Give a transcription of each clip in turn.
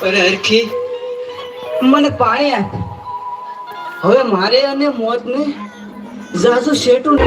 Para ver qué. મને પાણી આપ. હવે મારે અને મોતને જાજુ શેટું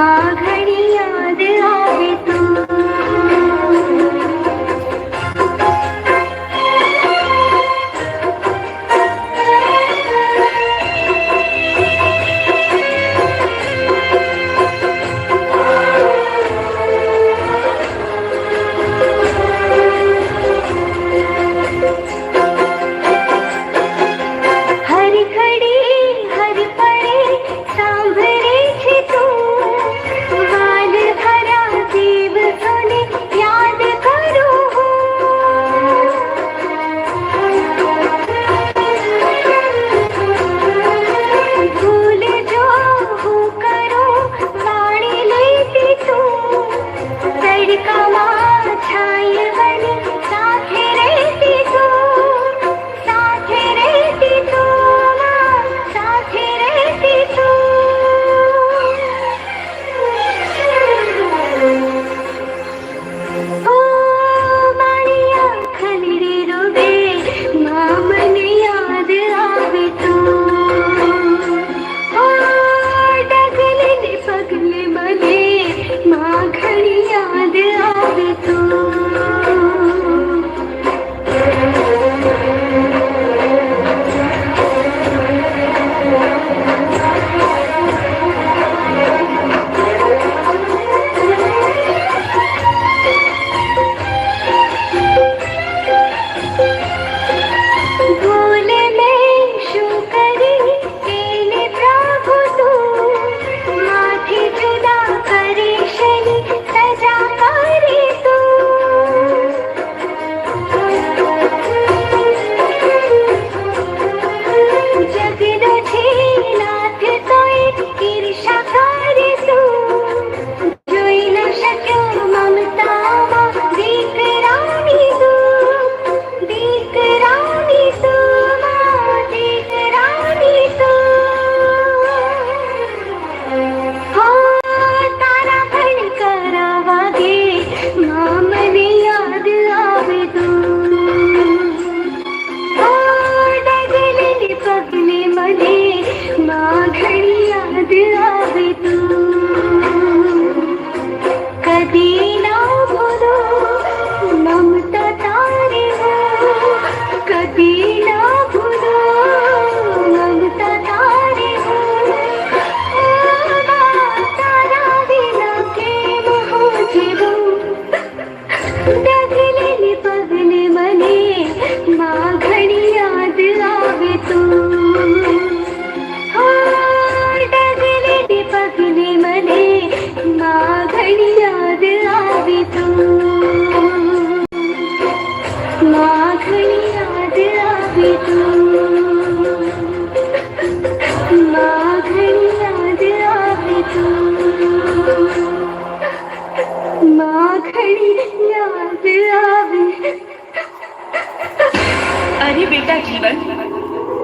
মাঘ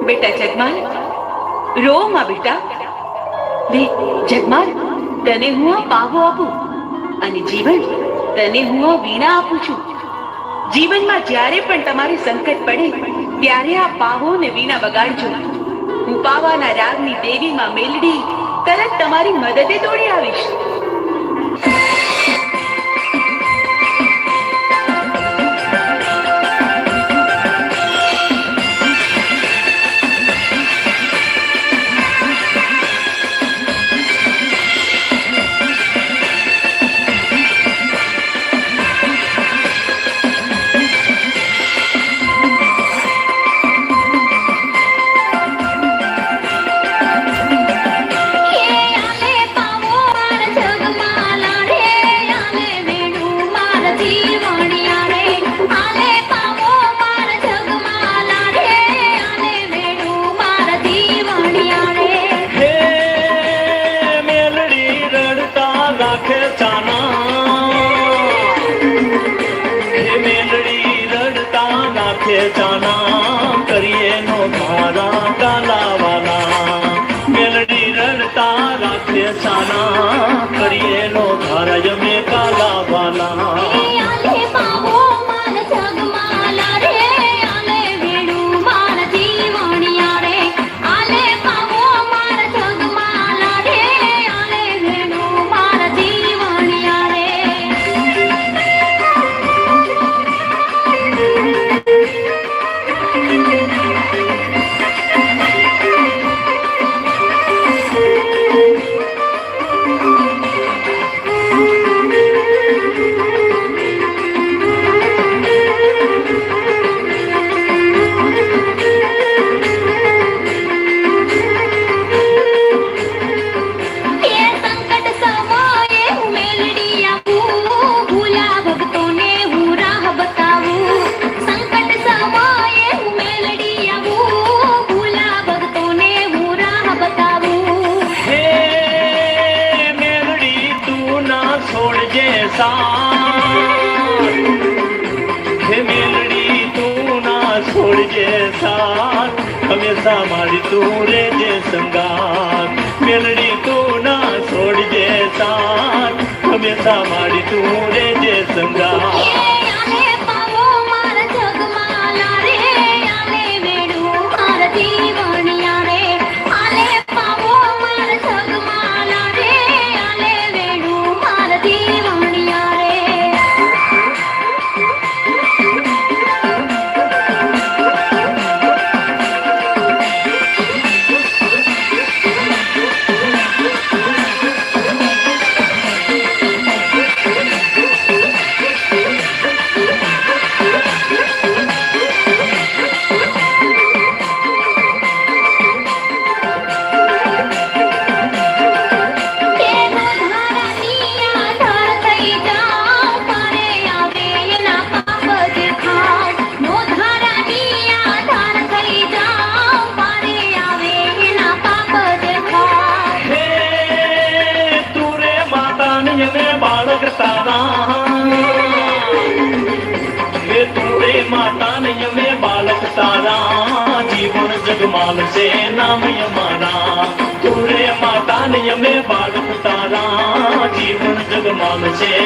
બેટા જગમાલ? રો માં બેટા? બે જગમાલ, તને હું આ પાવો આપું અને જીવન તને હું આ વીણા આપું છું. જીવનમાં જ્યારે પણ તમારે સંકટ પડે, ત્યારે આ પાવો ને વીણા બગાડજો. હું પાવાના રાગની દેવીમાં મેલડી, તરત તમારી મદદે તોડી આવીશ. મારી તોડે જે સંગાર મેલડી તું ના છોડજે સાર હંમેશા મારી તોડે જે સંગાર તારા જીવન જગમાલ છે નામ અમારા તુરે માતાને અમે બાળક તારા જીવન જગમાલ છે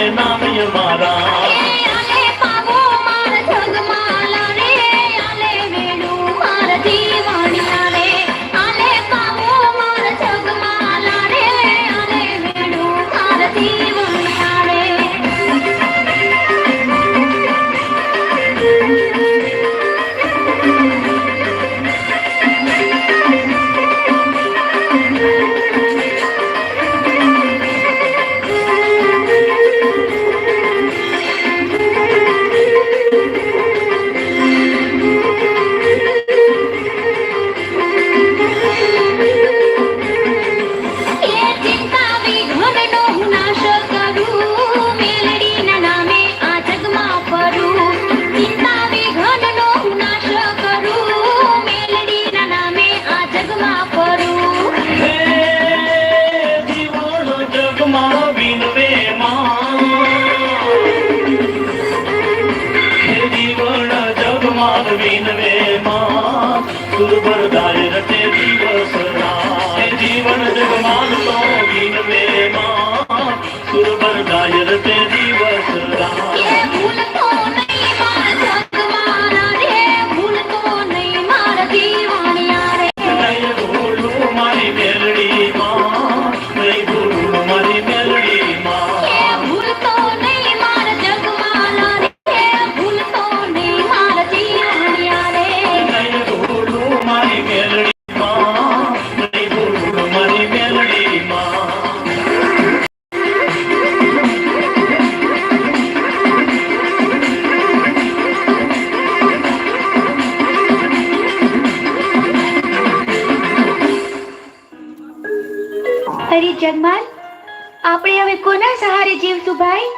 દેવતુભાઈ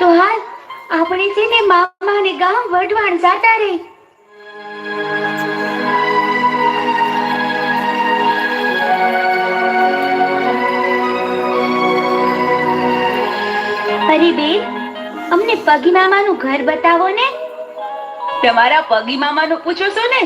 તો હાલ આપણે છે ને મામાને ગામ વઢવાણ જાતા રે અરે બેન અમને પગી મામાનું ઘર બતાવો ને. તમારા પગી મામાનું પૂછો છો ને?